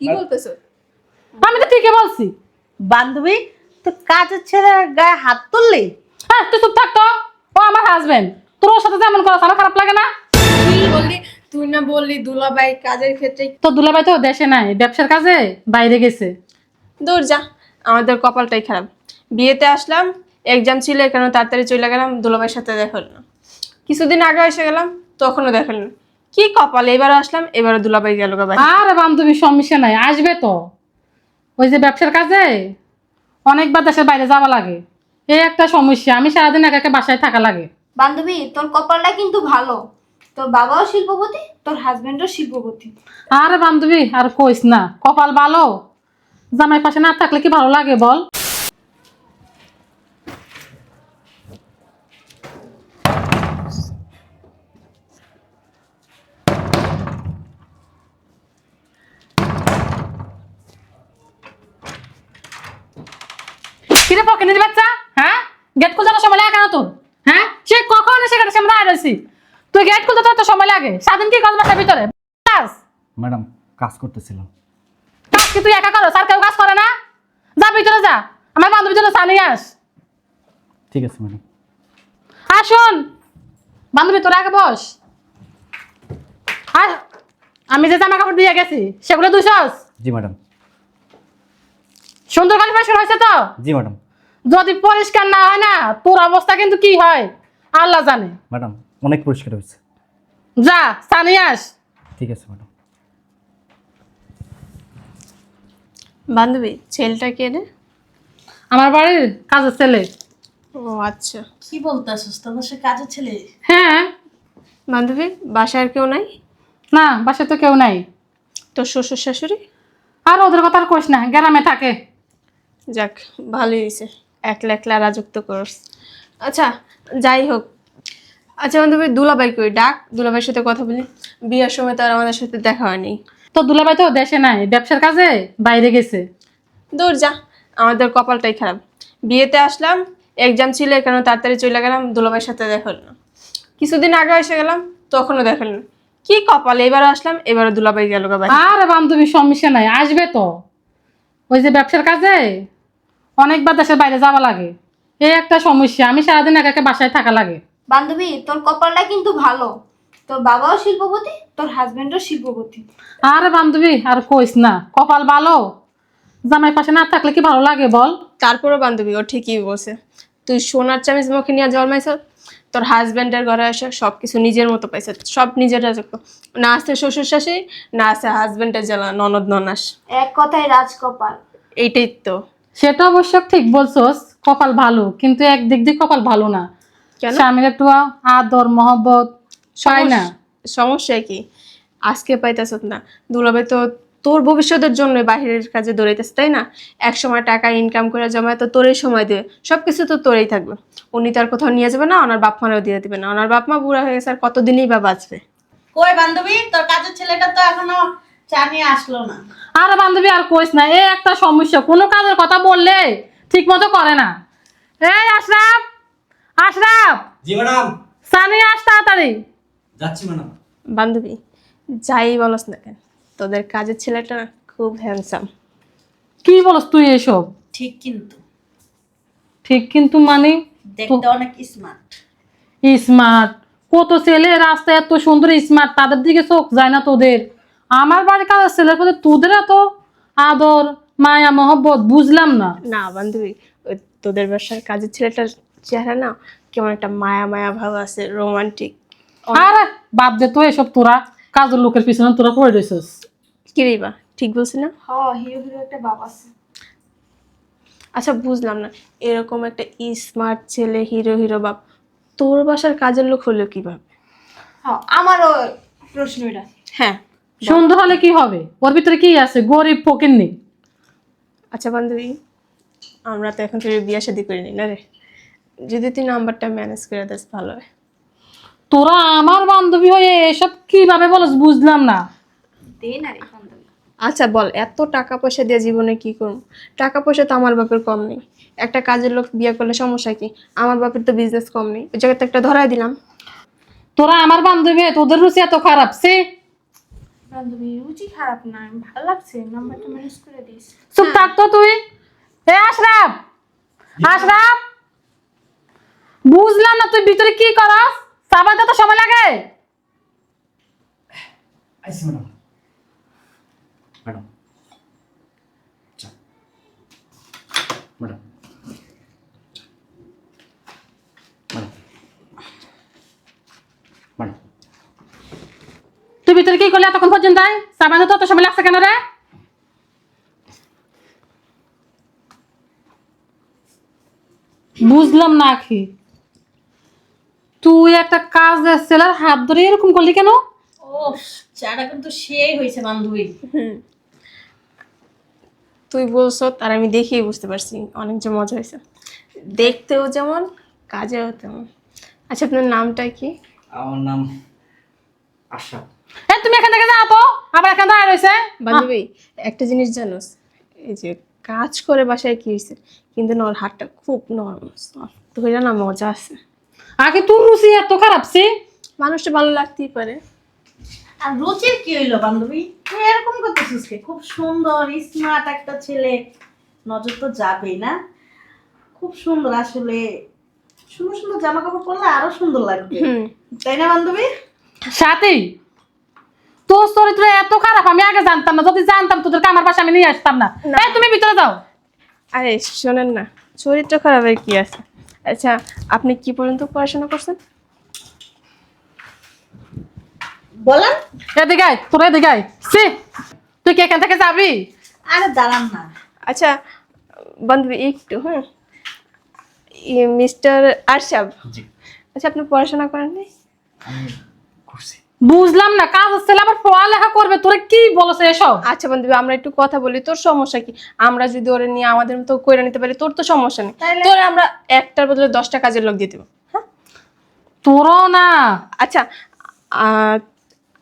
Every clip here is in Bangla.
কি বলতেছো? আমি তো ঠিকই বলছি। বান্ধবী তো কাজের ছেলে গায়ে হাত তুললি? হ্যাঁ তুই চুপ থাকতো ও আমার হাজবেন্ড তোর ওর সাথে যেমন করা আমার খারাপ লাগে না। তুই বললি তুই না বললি দুলাভাই কাজের ক্ষেত্রে তো দুলাভাই তো দেশে নাই ব্যবসার কাজে বাইরে গেছে। দূর যা আমাদের কপালটাই খারাপ। বিয়েতে আসলাম এক্সাম ছিল কেন তাড়াতাড়ি চলে গেলাম দুলাভাইয়ের সাথে দেখা হলো না। কিছুদিন আগে এসে গেলাম তখনও দেখা হলো না। কি কপাল? এবার আসলাম এবারে দুলাবাই গেল ভাই। আর বান্ধবী সমস্যা নাই আসবে তো। ওই যে ব্যবসার কাজে? অনেকবার দেশের বাইরে যাওয়া লাগে। এই একটা সমস্যা আমি সারাদিন একা একা বাসায় থাকা লাগে। বান্ধবী তোর কপালটা কিন্তু ভালো। তোর বাবাও শিল্পপতি তোর হাজবেন্ডও শিল্পপতি। আর বান্ধবী আর কইস না কপাল ভালো। জামাই পাশে না থাকলে কি ভালো লাগে বল? কিরে পকেটের বাচ্চা? হ্যাঁ? গেট খুলতে সময় লাগে না তোর? হ্যাঁ? সে কখন এসে গেছে আমরা আইছি তুই গেট খুলতে তো সময় লাগে। সারাদিন কি কাজ বাসার ভিতরে? কাজ ম্যাডাম কাজ করতেছিলাম। কাজ কি তুই একা করো স্যার কেউ কাজ করে না? যা ভিতরে যা। আমার বান্ধবী জন্য চা নিয়ে আস। ঠিক আছে ম্যাডাম। আসুন বান্ধবী তোর আগে বস। আর আমি যে জামা কাপড় দিয়ে গেছি সেগুলো দুশোস জি ম্যাডাম। সুন্দর পরিষ্কার হয়েছে তো? জি ম্যাডাম। যদি পরিষ্কার না হয় না তোর অবস্থা কিন্তু কি হয়? আল্লাহ জানে। ম্যাডাম অনেক পরিষ্কার হয়েছে। যা নিয়ে আস। ঠিক আছে ম্যাডাম। বান্ধবী ছেলেটা কে রে? আমার বাড়ির কাজের ছেলে। ও আচ্ছা। কি বলতেছিস? তোর সে কাজের ছেলে? হ্যাঁ। বান্ধবী বাসায় আর কেউ নাই? না বাসায় তো কেউ নাই। তোর শ্বশুর শাশুড়ি? আর ওদের কথা আর কইস না গ্রামে থাকে। যাক ভালোই হয়েছে। একলা একলা রাজত্ব করস। আচ্ছা যাই হোক। আচ্ছা বান্ধবী দুলাভাই কই? ডাক দুলাভাইয়ের সাথে কথা বলি। বিয়ের সময় তো আর আমাদের সাথে দেখা হয়নি। তো দুলাভাই তো দেশে নাই ব্যবসার কাজে? বাইরে গেছে। দূর যা আমাদের কপালটাই খারাপ। বিয়েতে আসলাম এক্সাম ছিল কেন তাড়াতাড়ি চলে গেলাম দুলাভাইয়ের সাথে দেখা হলো না। কিছুদিন আগে এসে গেলাম তখনও দেখা হলো না। কি কপাল এবার আসলাম এবারে দুলাভাই গেল আর বান্ধবী সমস্যা নাই আসবে তো। ওই যে ব্যবসার কাজে? অনেকবার দেশের বাইরে যাওয়া লাগে। এই একটা সমস্যা আমি সারাদিন একা একা বাসায় থাকা লাগে। বান্ধবী তোর কপালটা কিন্তু ভালো। তোর বাবাও শিল্পপতি তোর হাজবেন্ডও শিল্পপতি। আর বান্ধবী আর কইস না কপাল ভালো? জামাই পাশে না থাকলে কি ভালো লাগে বল? তারপরও বান্ধবী ও ঠিকই বলছে। তুই সোনার চামিচ মুখে নিয়ে জন্মাইছ তোর হাজব্যান্ডের ঘরে এসে সব কিছু নিজের মতো পাইছে সব নিজের রাজত্ব না আছে শ্বশুর শাশুড়ি না আছে হাজব্যান্ডের জ্বালা ননদ ননাস। এক কথায় রাজকপাল এইটাই তো। সেটা অবশ্য ঠিক বলছোস কপাল ভালো কিন্তু একদিক দিয়ে কপাল ভালো না। কেন? স্বামীর একটু আদর মহব্বত পাই না। সমস্যা- কি? আজকে পাইতেছ না। দুলাভাই তো তোর ভবিষ্যতের জন্য বাহিরের কাজে দৌড়াইতেছে তাই না? এক সময় টাকা ইনকাম করে জমায় তো তোরই সময় দেবে সব কিছু তো তোরেই থাকবে। উনি তার কোথাও নিয়ে যাবে না ওনার বাপ মারাও দিয়ে দিবে না। ওনার বাপ মা বুড়া হয়ে গেছে আর কতদিনই বা বাঁচবে? কই বান্ধবী তোর কাজের ছেলেটা তো এখনও আর বান্ধবী আর কইস না এই একটা সমস্যা কোনো কাজের কথা বললে ঠিক মতো করে না। এই আশরাফ আশরাফ! জি ম্যাডাম। সানি আস তাড়াতাড়ি। যাচ্ছি ম্যাডাম। বান্ধবী যাই বলস না কেন তোদের কাজের ছেলেটা না খুব হ্যান্ডসাম কি বলস তুই এসব? ঠিক কিন্তু। ঠিক কিন্তু মানে? দেখতে অনেক স্মার্ট স্মার্ট কত ছেলে রাস্তায় এত সুন্দর স্মার্ট তাদের দিকে চোখ যায় না তোদের। আমার বাড়ির কাজের ছেলের প্রতি তোদের এত আদর মায়া মহব্বত বুঝলাম না। না বান্ধবী ওই তোদের ব্যবসার কাজের ছেলেটার চেহারা না কেমন একটা মায়া মায়া ভাব আছে রোমান্টিক আরে বাদ দে তো এসব তোরা কাজের লোকের পিছনে তোরা পড়ে রয়েছিস কিরে বা ঠিক বলছি না? হ হিরো হিরো একটা বাপ আছে। আচ্ছা বুঝলাম না এরকম একটা স্মার্ট ছেলে হিরো হিরো বাপ তোর বাসার কাজের লোক হলো কীভাবে? হ আমারও প্রশ্ন এটা। হ্যাঁ। সুন্দর হলে কি হবে? ওর ভিতরে কি আছে? গরিব ফকির নেই আচ্ছা বান্ধবী আমরা তো এখন থেকে বিয়ে শাদি করিনি না রে? যদি তুই নাম্বারটা ম্যানেজ করে দিস ভালো হয়। তোরা আমার বান্ধবী হয়ে এসব কীভাবে বলস বুঝলাম না। দে না রে বান্ধবী। আচ্ছা বল এত টাকা পয়সা দিয়ে জীবনে কি করব? টাকা পয়সা তো আমার বাপের কম নেই। একটা কাজের লোক বিয়ে করলে সমস্যা কি? আমার বাপের তো বিজনেস কম নেই। ওই জায়গাতে একটা ধরাই দিলাম। তোরা আমার বান্ধবী হয়ে তোদের রুচি এত খারাপ সে বান্ধবী রুচি খারাপ না ভালো লাগছে নাম্বারটা ম্যানেজ করে দিস। চুপ থাকতো তুই। হে আশরাফ আশরাফ বুঝলাম না তুই ভিতরে কি করস সাবান তো সময় লাগে। আইসি ম্যাডাম চা ম্যাডাম ম্যাডাম ম্যাডাম তুই ভিতরে কি করলি এতক্ষণ পর্যন্ত সাবাতে তো অত সময় লাগছে কেন রে? বুঝলাম না কি তুই একটা কাজ ছেলের হাত ধরে এরকম করলি কেন? ও চাটা কিন্তু সেই হয়েছে বান্ধবী। তুই বলছো তার আমি দেখেই বুঝতে পারছি অনেক যে মজা হয়েছে। দেখতেও যেমন কাজেও তেমন। আচ্ছা আপনার নামটা কি? আমার নাম আশা এ তুমি এখান থেকে যাও তো আবার এখান দাঁড়ায় রয়েছে। বান্ধবী একটা জিনিস জানোস এই যে কাজ করে বাসায় কি হয়েছে? কিন্তু না ওর হাতটা খুব নরম ধরে না মজা আছে। আগে তোর রুচি এত খারাপ সে মানুষটা ভালো লাগতেই পারে। আর রুচির কি হইল বান্ধবী? তুই এরকম করতেছিস কে? খুব সুন্দর স্মার্ট একটা ছেলে। নজর তো যাবেই না? খুব সুন্দর আসলে। সুন্দর সুন্দর জামা কাপড় পরলে আরও সুন্দর লাগবে। হুম। তাই না বান্ধবী? সাথী তোর চরিত্র এত খারাপ আমি আগে জানতাম না। যদি জানতাম তোদেরকে আমার পাশে আমি নিয়ে আসতাম না। এই তুমি ভিতরে যাও। আরে শোনেন না। চরিত্র খারাপের কি আছে? আচ্ছা আপনি কি পর্যন্ত পড়াশোনা করছেন? বলেন। এদিকে আয়, তোর এদিকে আয়। সি তুই কি এখান থেকে যাবি? আরে দাঁড়ান না। আচ্ছা বান্ধবী একটু হ্যাঁ? মিস্টার আরশাব আচ্ছা আপনি পড়াশোনা করেন নাই আমি করছি। বুঝলাম না কাজ ছেলে আবার পড়ালেখা করবে তোরে কি বলছে এসব? আচ্ছা বান্ধবী আমরা একটু কথা বলি তোর সমস্যা কি? আমরা যদি ওরে নিয়ে আমাদের মতো করে নিতে পারি তোর তো সমস্যা নেই। তোর আমরা একটার বদলে দশটা কাজের লোক দিয়ে দেবো। হ্যাঁ? তোরও না। আচ্ছা আহ,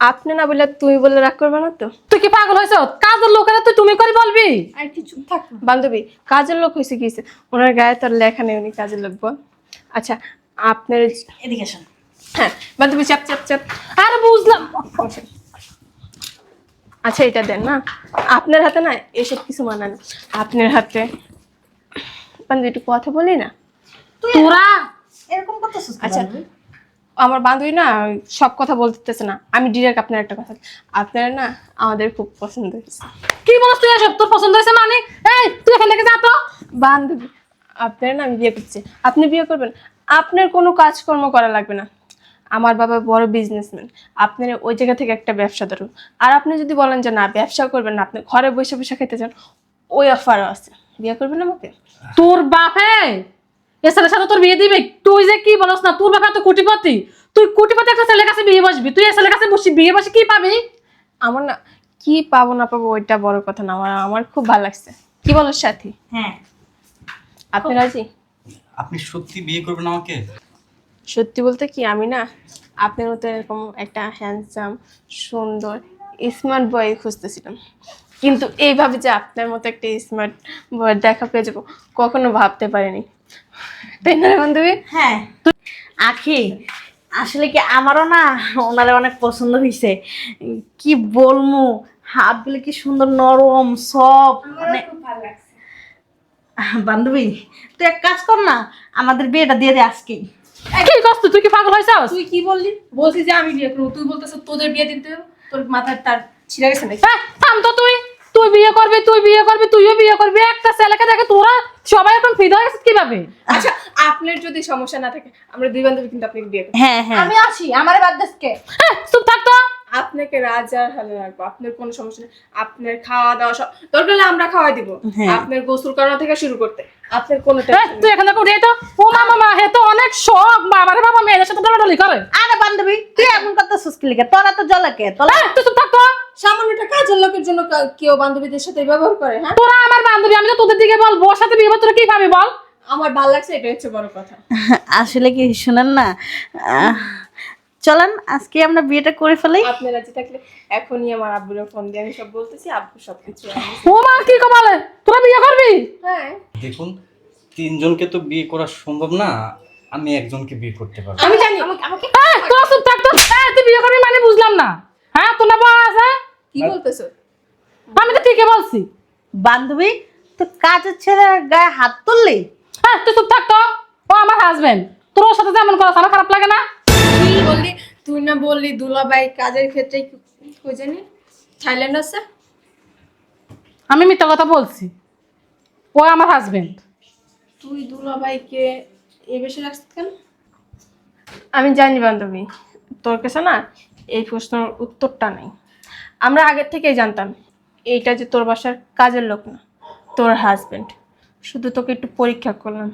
আপনি না বললে তুমি বললে রাগ করবে না তো? তুই কি পাগল হয়েছ? কাজের লোকেরা তুই তুমি করে বলবি। আর কি চুপ থাক বান্ধবী কাজের লোক হয়েছে কি হয়েছে? ওনার গায়ে তোর লেখা নেই উনি কাজের লোক বল। আচ্ছা আপনার এদিকে শোন হ্যাঁ বান্ধবী চাপ চাপ চাপ। আরে বুঝলাম। আচ্ছা এটা দেন না? আপনার হাতে না এসব কিছু মানান। আপনার হাতে। বান্ধবী একটু কথা বলি না? তোরা? এরকম করতেছিস আচ্ছা আমার বান্ধবী না সব কথা বলতেছে না। আমি ডিরেক্ট আপনার একটা কথা আপনার না আমাদের খুব পছন্দ হয়েছে। কি বলছ তুই এসব? তোর পছন্দ হয়েছে মানে? এই তুই এখান থেকে যা তো। বান্ধবী আপনার না আমি বিয়ে করছি। আপনি বিয়ে করবেন। আপনার কোনো কাজকর্ম করা লাগবে না। আমার বাবা বড় বিজনেসম্যান আপনার ওই জায়গা থেকে একটা ব্যবসা ধরুন। আর আপনি যদি বলেন যে না ব্যবসা করবেন না আপনি ঘরে বসে বসে খেতে চান ওই অফারও আছে। বিয়ে করবেন আমাকে? তোর বাপে? এ ছেলের সাথে তোর বিয়ে দিবে? তুই যে কি বলস না তোর বাপে তো কোটিপতি। তুই কোটিপতি একটা ছেলের কাছে বিয়ে বসবি। তুই ছেলের কাছে বসি বিয়ে বসে কি পাবি? আমার না কি পাবো না পাবো ওইটা বড় কথা না। আমার আমার খুব ভালো লাগছে। কি বলো সাথী? হ্যাঁ। আপনি রাজি? আপনি সত্যি বিয়ে করবেন আমাকে? সত্যি বলতে কি, আমি না আপনার মতো এরকম একটা হ্যান্ডসাম সুন্দর স্মার্ট বয় খুঁজতেছিলাম। কিন্তু এইভাবে যে আপনার মতো একটা স্মার্ট বয় দেখা পেয়ে যাব, কখনো ভাবতে পারিনি। তাই না বান্ধবী? হ্যাঁ। আখি, আসলে কি আমারও না ওনারে অনেক পছন্দ হয়েছে কি বলমু, হাতগুলো কি সুন্দর নরম সব মানে বান্ধবী, তুই এক কাজ কর না, আমাদের বিয়েটা দিয়ে দে আজকেই। কি কষ্ট তুই? কি পাগল তুই কি বললি? বলছি যে আমি বিয়ে করব। তুই বলতেছ তোদের বিয়ে দিতে তোর মাথার তার ছিঁড়ে গেছে নাকি? থাম তো তুই। তুই বিয়ে করবি তুই বিয়ে করবি তুইও বিয়ে করবি। একটা ছেলেকে দেখে তোরা সবাই এখন ফিদা হয়েছে কীভাবে? আচ্ছা আপনার যদি সমস্যা না থাকে আমরা দুই বান্ধবী কিন্তু আপনাকে বিয়ে করব। হ্যাঁ হ্যাঁ। আমি আছি আমার বাদ দেশকে চুপ থাক তো। আপনাকে রাজার হালে রাখব আপনার কোনো সমস্যা নেই। আপনার খাওয়া দাওয়া সব দরকার হলে আমরা খাওয়াই দিব। হ্যাঁ। আপনার গোসল করানো থেকে শুরু করতে। আপনার কোনো। তুই এখান থেকে উঠে তো। ও মামা মা হে তো অনেক শখ। বাবা রে বাবা মেয়েদের সাথে ডলাডলি করে। আরে বান্ধবী তুই এমন কথা সুস্কি লিখে তোরা তো জলাকে তোরা চুপ থাক কাজের লোকের জন্য কেউ বান্ধবীদের সাথে ব্যবহার করে হ্যাঁ? তোরা আমার বান্ধবী আমি তো তোদের দিকে বলব। ওর সাথে বিয়ে তোরা কি পাবি বল? আমার ভালো লাগছে এটা হচ্ছে বড় কথা। আসলে কি শুনেন না? আহ, চলেন আজকে আমরা বিয়েটা করে ফেলি। আপনি রাজি থাকলে এখনই আমার আব্বুর ফোন দিয়ে আমি সব বলতেছি আব্বু সব কিছু ও মা কি কমালে তোরা বিয়ে করবি? হ্যাঁ। দেখুন তিনজনকে তো বিয়ে করা সম্ভব না আমি একজনকে বিয়ে করতে পারব। আমি জানি। এই, তোরা চুপ থাক তো তুই বিয়ে করবি মানে বুঝলাম না। হ্যাঁ তোর না বউ আছে? কি বলতেছো? আমি তো ঠিকই বলছি। বান্ধবী তো কাজের ছেলে গায়ে হাত তুললি? হ্যাঁ তুই চুপ থাকতো ও আমার হাজবেন্ড তোর ওর সাথে যেমন করা আমার খারাপ লাগে না। তুই বললি তুই না বললি দুলাভাই কাজের ক্ষেত্রে কই জানি থাইল্যান্ড আছে? আমি মিথ্যা কথা বলছি। ও আমার হাজবেন্ড তুই দুলাভাইকে এ বেশি রাখছিস কেন? আমি জানি বান্ধবী তোর কাছে না এই প্রশ্নের উত্তরটা নেই। আমরা আগের থেকেই জানতাম এইটা যে তোর বাসার কাজের লোক না তোর হাজবেন্ড শুধু তোকে একটু পরীক্ষা করলাম।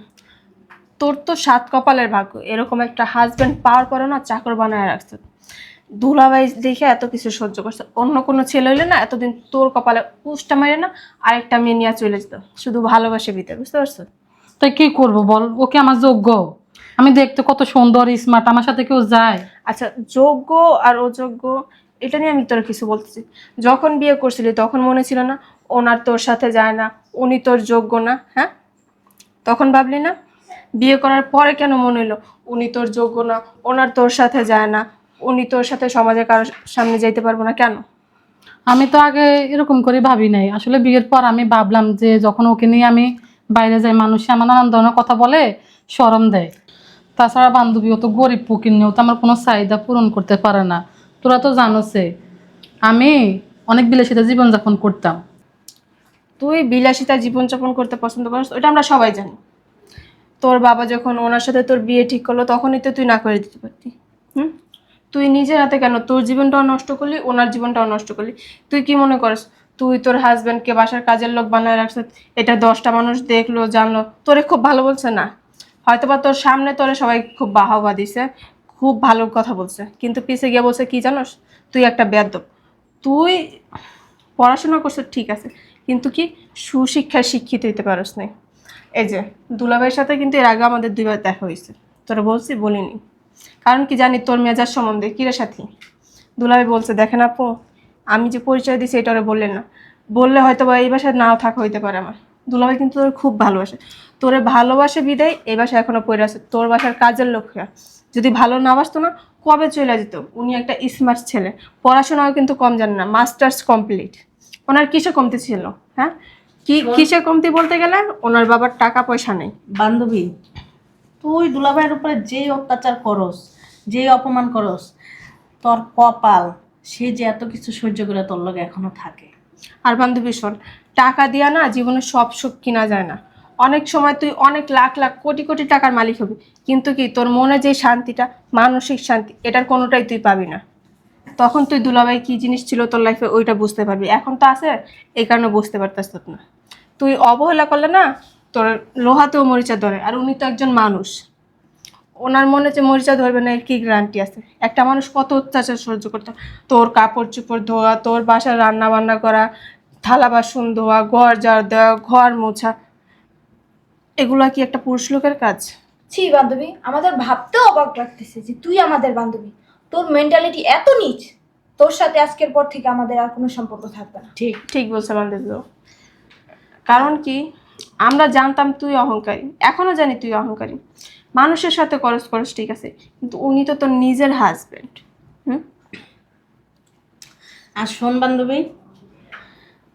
তোর তো সাত কপালের ভাগ্য। এরকম একটা হাজব্যান্ড পাওয়ার পরে না চাকর বানায় রাখছে। দুলাভাই দেখে এত কিছু সহ্য করছে। অন্য কোনো ছেলে হইলে না এতদিন তোর কপালে উষ্টা মারে না আরেকটা মেয়ে নিয়ে চলে যেত। শুধু ভালোবাসে ভিতরে বুঝতে পারছ? তাই কি করব বল? ওকে আমার যোগ্য? আমি দেখতে কত সুন্দর স্মার্ট আমার সাথে কেউ যায়। আচ্ছা যোগ্য আর অযোগ্য এটা নিয়ে আমি তোর কিছু বলতেছি যখন বিয়ে করছিলি তখন মনে ছিল না ওনার তোর সাথে যায় না উনি তোর যোগ্য না হ্যাঁ? তখন ভাবলি না বিয়ে করার পরে কেন মনে হলো উনি তোর যোগ্য না ওনার তোর সাথে যায় না উনি তোর সাথে সমাজে কারোর সামনে যাইতে পারব না কেন? আমি তো আগে এরকম করে ভাবি নাই। আসলে বিয়ের পর আমি ভাবলাম যে যখন ওকে নিয়ে আমি বাইরে যাই মানুষ আমার নানান ধরনের কথা বলে সরম দেয়। তাছাড়া বান্ধবী ও তো গরিব পুকির নিয়েও তো আমার কোনো চাহিদা পূরণ করতে পারে না। তোরা তো জানোসে আমি অনেক বিলাসিতা জীবনযাপন করতাম। তুই বিলাসিতা জীবনযাপন করতে পছন্দ করিস? ওটা আমরা সবাই জানি। তোর বাবা যখন ওনার সাথে তোর বিয়ে ঠিক করল, তখনই তো তুই না করে দিতে পারতি। হুম? তুই নিজের হাতে কেন? তোর জীবনটাও নষ্ট করলি, ওনার জীবনটাও নষ্ট করলি। তুই কি মনে করিস? তুই তোর হাজব্যান্ডকে বাসার কাজের লোক বানায় রাখছ এটা দশটা মানুষ দেখল, জানলো। তোরে খুব ভালো বলছে না? হয়তোবা তোর সামনে তোরে সবাই খুব বাহবা দিছে, খুব ভালো কথা বলছে। কিন্তু পিছে গিয়ে বলছে, কি জানোস? তুই একটা বেদ্যপ তুই পড়াশোনা করছ ঠিক আছে। কিন্তু কি সুশিক্ষায় শিক্ষিত হইতে পারস নাই। এই যে, দুলাভাইয়ের সাথে কিন্তু এর আগে আমাদের দুইবার দেখা হয়েছে। তোরা বলছি, বলিনি। কারণ কি জানি, তোর মেজাজ সম্বন্ধে। কিরে সাথী? দুলাভাই বলছে, দেখেন আপু, আমি যে পরিচয় দিছি এটা ওরা বললেন না। বললে হয়তো বা এই বাসায় নাও থাকা হইতে পারে আমার। দুলাভাই কিন্তু তোর খুব ভালোবাসে। তোরে ভালোবাসে বিদায়, এই বাসায় এখনও পড়ে আছে। তোর বাসার কাজের লোকরা যদি ভালো না বাসতো না, কবে চলে যেত? উনি একটা স্মার্ট ছেলে। পড়াশোনাও কিন্তু কম জানে না। মাস্টার্স কমপ্লিট ওনার কিসে কমতি ছিল হ্যাঁ? কি কিসে কমতি বলতে গেলে? ওনার বাবার টাকা পয়সা নেই। বান্ধবী তুই দুলাভাইয়ের উপরে যেই অত্যাচার করস যেই অপমান করস তোর কপাল সে যে এত কিছু সহ্য করে তোর লগে এখনও থাকে। আর বান্ধবী শোন টাকা দিয়া না জীবনে সব সুখ কিনা যায় না। অনেক সময় তুই অনেক লাখ লাখ কোটি কোটি টাকার মালিক হবি কিন্তু কি তোর মনে যে শান্তিটা মানসিক শান্তি এটার কোনোটাই তুই পাবি না। তখন তুই দুলাভাই কি জিনিস ছিল তোর লাইফে ওইটা বুঝতে পারবি। এখন তো আছে, এই কারণে বুঝতে পারতাস না। তুই অবহেলা করলে না, তোর লোহাতেও মরিচা ধরে। আর উনি তো একজন মানুষ। ওনার মনে যে মরিচা ধরবে না, এর কি গ্যারান্টি আছে? একটা মানুষ কত অত্যাচার সহ্য করতো তোর কাপড় চোপড় ধোয়া, তোর বাসার রান্না বান্না করা, থালা বাসন ধোয়া, ঘর ঝাড় দেওয়া, ঘর মোছা, এগুলো কি একটা পুরুষ লোকের কাজ? ছি বান্ধবী, আমাদের ভাবতেও অবাক লাগতেছে যে তুই আমাদের বান্ধবী। তোর মেন্টালিটি এত নিচ তোর সাথে আজকের পর থেকে আমাদের আর কোনো সম্পর্ক থাকবে না। ঠিক ঠিক বলছে বান্ধব কারণ কি? আমরা জানতাম তুই অহংকারী এখনও জানি তুই অহংকারী। মানুষের সাথে করস করস ঠিক আছে কিন্তু উনি তো তোর নিজের হাজবেন্ড হুম? আর শোন বান্ধবী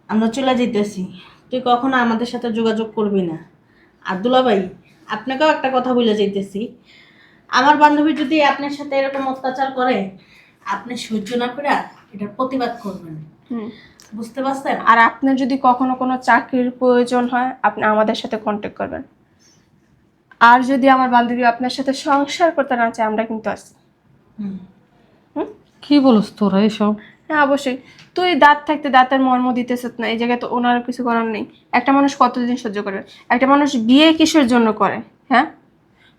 আমরা চলে যেতেছি তুই কখনো আমাদের সাথে যোগাযোগ করবি না। আর দুলাভাই আপনাকেও একটা কথা বলে যাইতেছি। আমার বান্ধবী যদি আপনার সাথে এরকম অত্যাচার করে আপনি সহ্য না করে এটার প্রতিবাদ করবেন। হুম। বুঝতে পারছেন? আর আপনার যদি কখনো কোনো চাকরির প্রয়োজন হয় আপনি আমাদের সাথে কন্ট্যাক্ট করবেন। আর যদি আমার বান্ধবী আপনার সাথে সংসার করতে না চায় আমরা কিন্তু আছি। হুম। কি বলস তোরা এসব? হ্যাঁ অবশ্যই। তুই দাঁত থাকতে দাঁতের মর্ম দিতেছ না এই জায়গায় তো ওনার কিছু করার নেই। একটা মানুষ কতদিন সহ্য করবে? একটা মানুষ বিয়ে কিসের জন্য করে হ্যাঁ?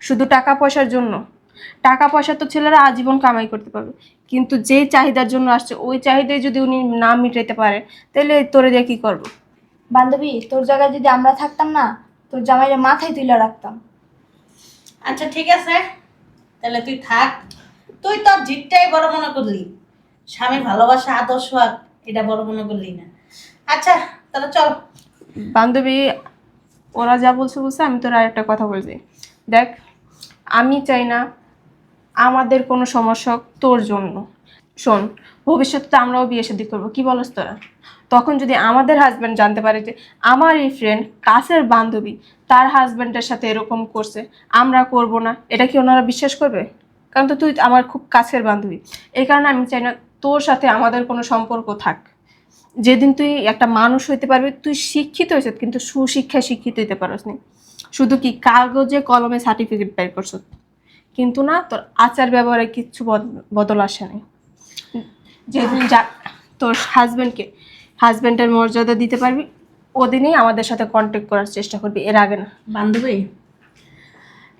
শুধু টাকা পয়সার জন্য। টাকা পয়সা তো ছেলেরা আজীবন কামাই করতে পারবে। কিন্তু যেই চাহিদার জন্য আসছে ওই চাহিদায় যদি উনি না মিটাইতে পারে তাহলে তোরে দিয়ে কী করব? বান্ধবী তোর জায়গায় যদি আমরা থাকতাম না তোর জামাইয়ের মাথায় তুলে রাখতাম। আচ্ছা ঠিক আছে। তাহলে তুই থাক। তুই তোর জিতটাই বড় মনে করলি। স্বামীর ভালোবাসা আদর্শ আর এটা বড় মনে করলি না। আচ্ছা তাহলে চল। বান্ধবী ওরা যা বলছে বলছে আমি তোর আরেকটা কথা বলছি। দেখ আমি চাই না আমাদের কোনো সমস্যা তোর জন্য। শোন, ভবিষ্যতে তো আমরাও বিয়ে শাদী করব, কি বলস তোরা? তখন যদি আমাদের হাজব্যান্ড জানতে পারে যে আমার এই ফ্রেন্ড কাছের বান্ধবী, তার হাজব্যান্ডের সাথে এরকম করছে, আমরা করব না, এটা কি ওনারা বিশ্বাস করবে? কারণ তো তুই আমার খুব কাছের বান্ধবী, এই কারণে আমি চাই না তোর সাথে আমাদের কোনো সম্পর্ক থাক। যেদিন তুই একটা মানুষ হইতে পারবি, তুই শিক্ষিত হয়েছিস কিন্তু সুশিক্ষায় শিক্ষিত হইতে পারস নি শুধু কি কাগজে কলমে সার্টিফিকেট বের করছ? কিন্তু না তোর আচার ব্যবহারে কিচ্ছু বদ- বদল আসে নাই। যেদিন যা তোর হাজব্যান্ডকে হাজব্যান্ডের মর্যাদা দিতে পারবি ওদিনই আমাদের সাথে কন্ট্যাক্ট করার চেষ্টা করবি এর আগে না। বান্ধবী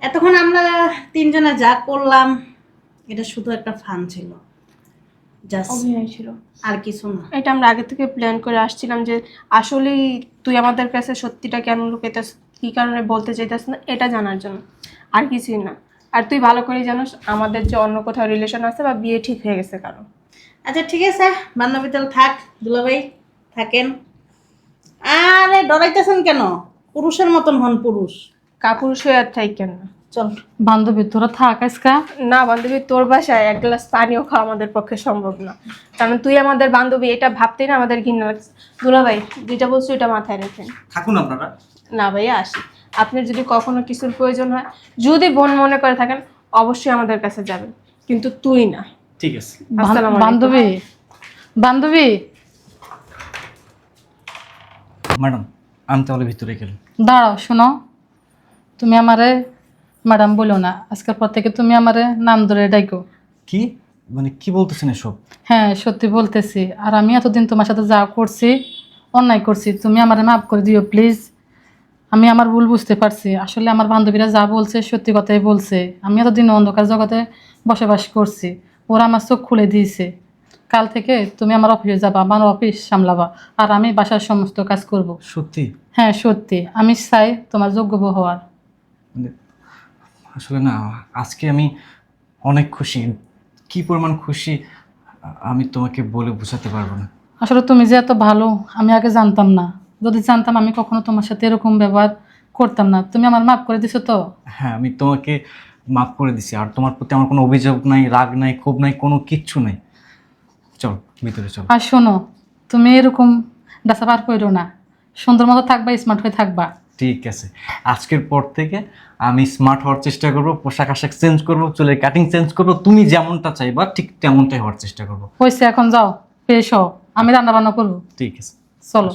এতক্ষণ আমরা তিনজনে যা করলাম এটা শুধু একটা ফান ছিল। অভিনয় ছিল। আর কিছু না। এটা আমরা আগে থেকে প্ল্যান করে আসছিলাম যে আসলেই তুই আমাদের কাছে সত্যিটা কেন লুকাইতেছ? কী কারণে বলতে চাইতেছ না এটা জানার জন্য। আর কিছুই না। আর তুই ভালো করে জানোস আমাদের যে অন্য কোথাও রিলেশন আছে বা বিয়ে ঠিক হয়ে গেছে কারও। আচ্ছা ঠিক আছে। বান্ধবী তাহলে থাক দুলাভাই থাকেন। আরে ডরাইতেছেন কেন? পুরুষের মতন হন পুরুষ। কাপুরুষ হয়ে আর থাই কেন? না চল। বান্ধবী তোরা থাক আজকা। না বান্ধবী তোর বাসায় এক গ্লাস পানিও খাওয়া আমাদের পক্ষে সম্ভব না। কারণ তুই আমাদের বান্ধবী এটা ভাবতেই না আমাদের ঘৃণা লাগছে। দুলা ভাই যেটা বলছো এটা মাথায় রেখে। থাকুন আপনারা। না ভাইয়া আসি। আপনার যদি কখনো কিছুর প্রয়োজন হয় যদি বোন মনে করে থাকেন অবশ্যই আমাদের কাছে যাবেন। কিন্তু তুই না। ঠিক আছে। বান্ধবী। বান্ধবী। ম্যাডাম আমি তাহলে ভিতরে গেলাম। দাঁড়াও শোনো। তুমি আমারে ম্যাডাম বলো না। আজকের পর থেকে তুমি আমারে নাম ধরে ডাইকো কি? মানে কি বলতেছেন এসব? হ্যাঁ সত্যি বলতেছি। আর আমি এতদিন তোমার সাথে যা করছি অন্যায় করছি তুমি আমারে মাফ করে দিও প্লিজ। আমি আমার ভুল বুঝতে পারছি। আসলে আমার বান্ধবীরা যা বলছে সত্যি কথাই বলছে। আমি এতদিন অন্ধকার জগতে বসবাস করছি। ওরা আমার চোখ খুলে দিয়েছে। কাল থেকে তুমি আমার অফিসে যাবা আমার অফিস সামলাবা আর আমি বাসার সমস্ত কাজ করব। সত্যি? হ্যাঁ সত্যি। আমি চাই তোমার যোগ্য বউ হওয়ার। মানে আসলে না আজকে আমি অনেক খুশি। কি পরিমাণ খুশি আমি তোমাকে বলে বোঝাতে পারব না। আসলে তুমি যে এত ভালো আমি আগে জানতাম না। যদি জানতাম আমি কখনো তোমার সাথে এরকম ব্যবহার করতাম না। তুমি আমার মাফ করে দিছো তো? হ্যাঁ আমি তোমাকে মাফ করে দিছি। আর তোমার প্রতি আমার কোনো অভিযোগ নাই রাগ নাই ক্ষোভ নাই কোনো কিচ্ছু নাই। চল ভিতরে চল। আর শোনো তুমি এরকম ডাসা পার করো না। সুন্দর মতো থাকবা স্মার্ট হয়ে থাকবা। ঠিক আছে। আজকের পর থেকে আমি স্মার্ট হওয়ার চেষ্টা করব পোশাক আশাক চেঞ্জ করব চুলের কাটিং চেঞ্জ করব তুমি যেমনটা চাইবা ঠিক তেমনটাই হওয়ার চেষ্টা করব। হয়েছে এখন যাও ফ্রেশ হও। আমি রান্না বান্না করব। ঠিক আছে। চলো।